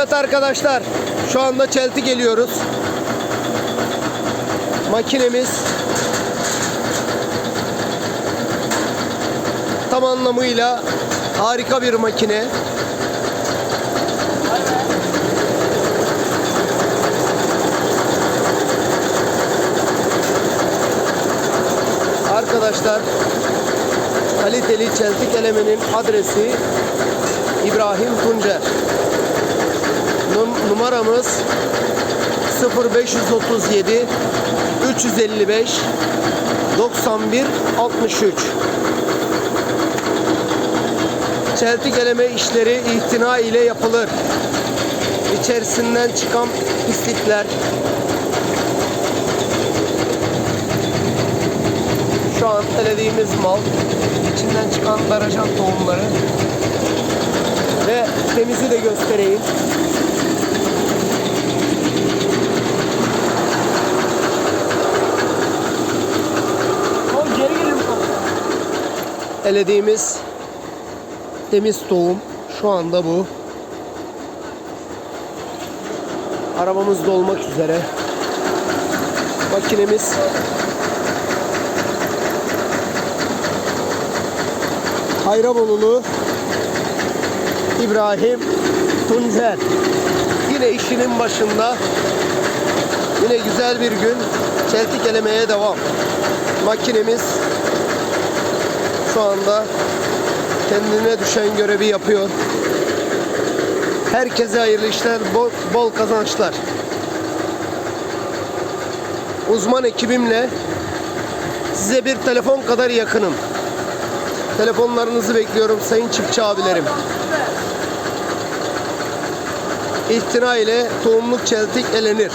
Evet arkadaşlar şu anda çelti geliyoruz. Makinemiz tam anlamıyla harika bir makine. Arkadaşlar kaliteli çeltik elemenin adresi İbrahim Tuncer. Num- numaramız 0537 355 91 63. Çeltik eleme işleri ihtina ile yapılır. İçerisinden çıkan pislikler şu an elediğimiz mal içinden çıkan darajan tohumları ve temizi de göstereyim. Elediğimiz temiz tohum şu anda bu. Arabamız dolmak üzere. Makinemiz Hayrabolulu İbrahim Tuncer. Yine işinin başında. Yine güzel bir gün. Çeltik elemeye devam. Makinemiz şu anda kendine düşen görevi yapıyor. Herkese hayırlı işler, bol, bol kazançlar. Uzman ekibimle size bir telefon kadar yakınım. Telefonlarınızı bekliyorum sayın çiftçi abilerim. İhtina ile tohumluk çeltik elenir.